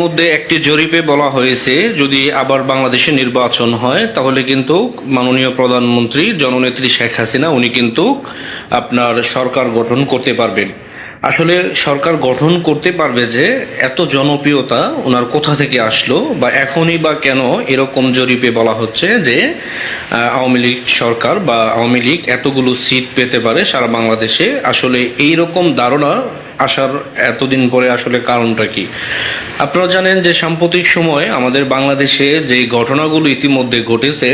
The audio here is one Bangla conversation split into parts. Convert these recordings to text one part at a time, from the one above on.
মধ্যে একটি জরিপে বলা হয়েছে, যদি আবার বাংলাদেশে নির্বাচন হয়, তাহলে কিন্তু মাননীয় প্রধানমন্ত্রী জননেত্রী শেখ হাসিনা, উনি কিন্তু আপনার সরকার গঠন করতে পারবেন। আসলে সরকার গঠন করতে পারবে যে, এত জনপ্রিয়তা ওনার কোথা থেকে আসলো বা এখনই বা কেন এরকম জরিপে বলা হচ্ছে যে আওয়ামী লীগ সরকার বা আওয়ামী লীগ এতগুলো সিট পেতে পারে সারা বাংলাদেশে। আসলে এই রকম ধারণা আসার এতদিন পরে আসলে কারণটা কি? আপনারা জানেন যে সাম্প্রতিক সময়ে আমাদের বাংলাদেশে যে ঘটনাগুলো ইতিমধ্যে ঘটেছে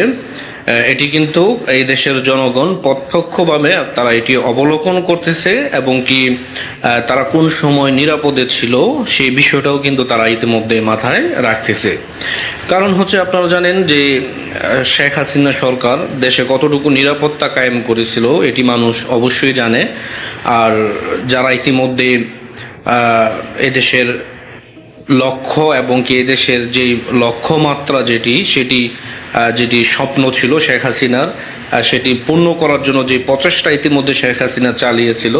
এটি কিন্তু এই দেশের জনগণ প্রত্যক্ষভাবে তারা এটি অবলোকন করতেছে এবং কি তারা কোন সময় নিরাপদে ছিল সেই বিষয়টাও কিন্তু তারা ইতিমধ্যে মাথায় রাখতেছে। কারণ হচ্ছে আপনারা জানেন যে শেখ হাসিনা সরকার দেশে কতটুকু নিরাপত্তা কায়েম করেছিল এটি মানুষ অবশ্যই জানে। আর যারা ইতিমধ্যে এদেশের লক্ষ্য এবং কি এদেশের যে লক্ষ্যমাত্রা যেটি, সেটি যেটি স্বপ্ন ছিল শেখ হাসিনার সেটি পূর্ণ করার জন্য যে প্রচেষ্টা ইতিমধ্যে শেখ হাসিনা চালিয়েছিল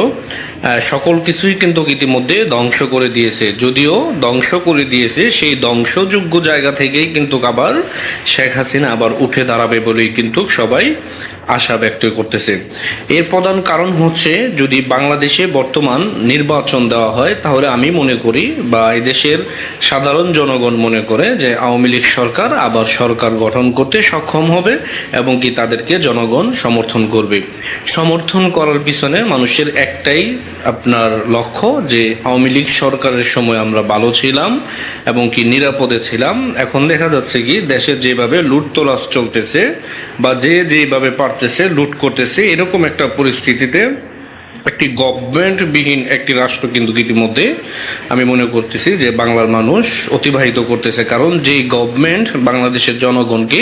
সকল কিছুই কিন্তু ইতিমধ্যে ধ্বংস করে দিয়েছে। যদিও ধ্বংস করে দিয়েছে, সেই ধ্বংসযোগ্য জায়গা থেকেই কিন্তু আবার শেখ হাসিনা আবার উঠে দাঁড়াবে বলেই কিন্তু সবাই আশা ব্যক্ত করতেছে। এর প্রধান কারণ হচ্ছে, যদি বাংলাদেশে বর্তমান নির্বাচন দেওয়া হয়, তাহলে আমি মনে করি বা এদেশের সাধারণ জনগণ মনে করে যে আওয়ামী লীগ সরকার আবার সরকার গঠন করতে সক্ষম হবে এবং কি তাদেরকে জনগণ সমর্থন করবে। সমর্থন করার পিছনে মানুষের একটাই আপনার লক্ষ্য যে আওয়ামী লীগ সরকারের সময় আমরা ভালো ছিলাম এবং কি নিরাপদে ছিলাম। এখন দেখা যাচ্ছে কি দেশে যেভাবে লুটতরাজ চলতেছে বা যে যেভাবে পারতেছে লুট করতেছে, এরকম একটা পরিস্থিতিতে একটি গভর্নমেন্টবিহীন একটি রাষ্ট্র কিন্তু ইতিমধ্যে আমি মনে করতেছি যে বাংলার মানুষ অতিবাহিত করতেছে। কারণ যেই গভর্নমেন্ট বাংলাদেশের জনগণকে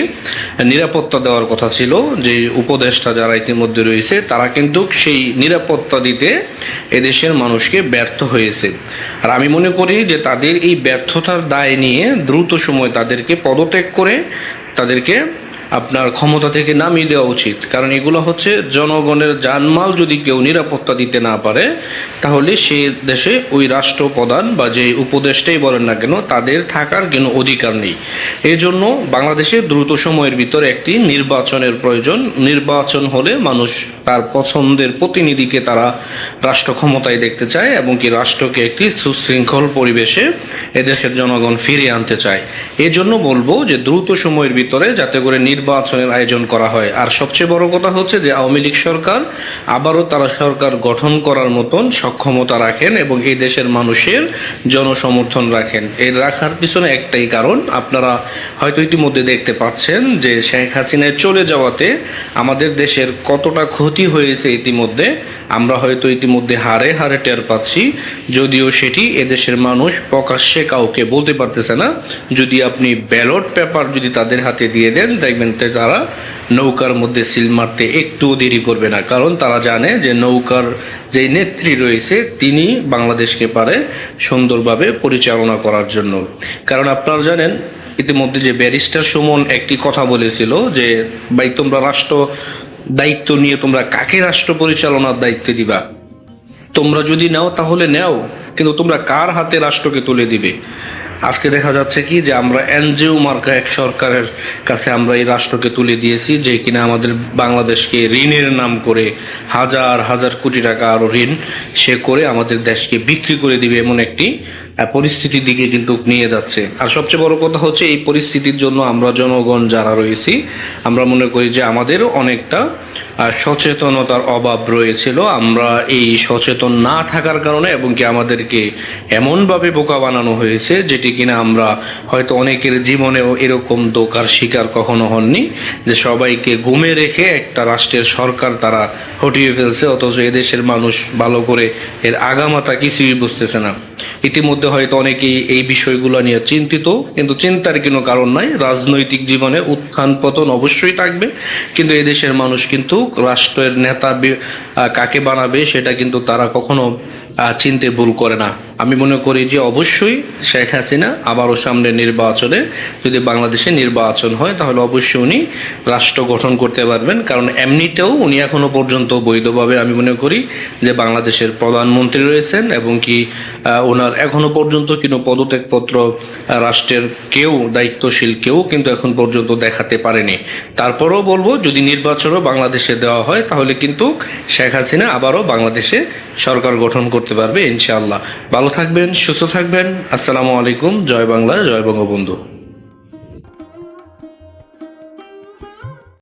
নিরাপত্তা দেওয়ার কথা ছিল, যে উপদেষ্টা যারা ইতিমধ্যে রয়েছে, তারা কিন্তু সেই নিরাপত্তা দিতে এদেশের মানুষকে ব্যর্থ হয়েছে। আর আমি মনে করি যে তাদের এই ব্যর্থতার দায় নিয়ে দ্রুত সময় তাদেরকে পদত্যাগ করে তাদেরকে আপনার ক্ষমতা থেকে নামিয়ে দেওয়া উচিত। কারণ এগুলো হচ্ছে জনগণের জানমাল যদি কেউ নিরাপত্তা দিতে না পারে, তাহলে সে দেশে ওই রাষ্ট্রপ্রধান বা যে উপদেষ্টাই বলেন না কেন, তাদের থাকার কোনো অধিকার নেই। এই জন্য বাংলাদেশে দ্রুত সময়ের ভিতরে একটি নির্বাচনের প্রয়োজন। নির্বাচন হলে মানুষ তার পছন্দের প্রতিনিধিকে তারা রাষ্ট্র ক্ষমতায় দেখতে চায় এবং কি রাষ্ট্রকে একটি সুশৃঙ্খল পরিবেশে এদেশের জনগণ ফিরিয়ে আনতে চায়। এই জন্য বলব যে দ্রুত সময়ের ভিতরে যাতে করে নির্বাচনের আয়োজন করা হয়। আর সবচেয়ে বড় কথা হচ্ছে যে আওয়ামী লীগ সরকার আবারও তারা সরকার গঠন করার মতন সক্ষমতা রাখেন এবং এই দেশের মানুষের জনসমর্থন রাখেন। এর রাখার পিছনে একটাই কারণ, আপনারা হয়তো ইতিমধ্যে দেখতে পাচ্ছেন যে শেখ হাসিনায় চলে যাওয়াতে আমাদের দেশের কতটা ক্ষতি হয়েছে ইতিমধ্যে আমরা হয়তো ইতিমধ্যে হারে হারে টের পাচ্ছি, যদিও সেটি এদেশের মানুষ প্রকাশ্যে কাউকে বলতে পারতেছে না। যদি আপনি ব্যালট পেপার যদি তাদের হাতে দিয়ে দেন, দেখবেন তারা নৌকার মধ্যে সিল মারতে একটুও দেরি করবে না। কারণ তারা জানে যে নৌকার যে নেত্রী রয়েছে, তিনি বাংলাদেশকে পারে সুন্দরভাবে পরিচালনা করার জন্য। কারণ আপনারা জানেন, ইতিমধ্যে যে ব্যারিস্টার সুমন একটি কথা বলেছিল যে, ভাই, তোমরা রাষ্ট্র দায়িত্ব নিয়ে তোমরা কাকে রাষ্ট্র পরিচালনার দায়িত্ব দিবা? তোমরা যদি নাও, তাহলে নাও, কিন্তু তোমরা কার হাতে রাষ্ট্রকে তুলে দিবে? আজকে দেখা যাচ্ছে কি যে আমরা এনজিও মার্কা এক সরকারের কাছে আমরা এই রাষ্ট্রকে তুলে দিয়েছি, যে কিনা আমাদের বাংলাদেশকে ঋণের নাম করে হাজার হাজার কোটি টাকা আরও ঋণ সে করে আমাদের দেশকে বিক্রি করে দিবে এমন একটি পরিস্থিতির দিকে কিন্তু নিয়ে যাচ্ছে। আর সবচেয়ে বড় কথা হচ্ছে, এই পরিস্থিতির জন্য আমরা জনগণ যারা রয়েছি, আমরা মনে করি যে আমাদেরও অনেকটা সচেতনতার অভাব রয়েছিল। আমরা এই সচেতন না থাকার কারণে এবং কি আমাদেরকে এমনভাবে বোকা বানানো হয়েছে, যেটি কিনা আমরা হয়তো অনেকের জীবনেও এরকম দোকার শিকার কখনো হননি, যে সবাইকে ঘুমে রেখে একটা রাষ্ট্রের সরকার তারা হটিয়ে ফেলছে, অথচ এদেশের মানুষ ভালো করে এর আগামাতা কিছুই বুঝতেছে না। ইতিমধ্যে হয়তো অনেকেই এই বিষয়গুলো নিয়ে চিন্তিত, কিন্তু চিন্তার কোনো কারণ নাই। রাজনৈতিক জীবনে উত্থান পতন অবশ্যই থাকবে, কিন্তু এদেশের মানুষ কিন্তু রাষ্ট্রের নেতা কাকে বানাবে সেটা কিন্তু তারা কখনো চিনতে ভুল করে না। আমি মনে করি যে অবশ্যই শেখ হাসিনা আবারও সামনে নির্বাচনে যদি বাংলাদেশে নির্বাচন হয়, তাহলে অবশ্যই উনি রাষ্ট্র গঠন করতে পারবেন। কারণ এমনিতেও উনি এখনও পর্যন্ত বৈধভাবে আমি মনে করি যে বাংলাদেশের প্রধানমন্ত্রী রয়েছেন এবং কি ওনার এখনও পর্যন্ত কোনো পদত্যাগপত্র রাষ্ট্রের কেউ, দায়িত্বশীল কেউ কিন্তু এখন পর্যন্ত দেখাতে পারেনি। তারপরেও বলব, যদি নির্বাচনও বাংলাদেশে দেওয়া হয়, তাহলে কিন্তু শেখ হাসিনা আবারও বাংলাদেশে সরকার গঠন করতে পারবে, ইনশাআল্লাহ। থাকবেন সুস্থ থাকবেন। আসসালামু আলাইকুম জয় বাংলা জয় বঙ্গবন্ধু।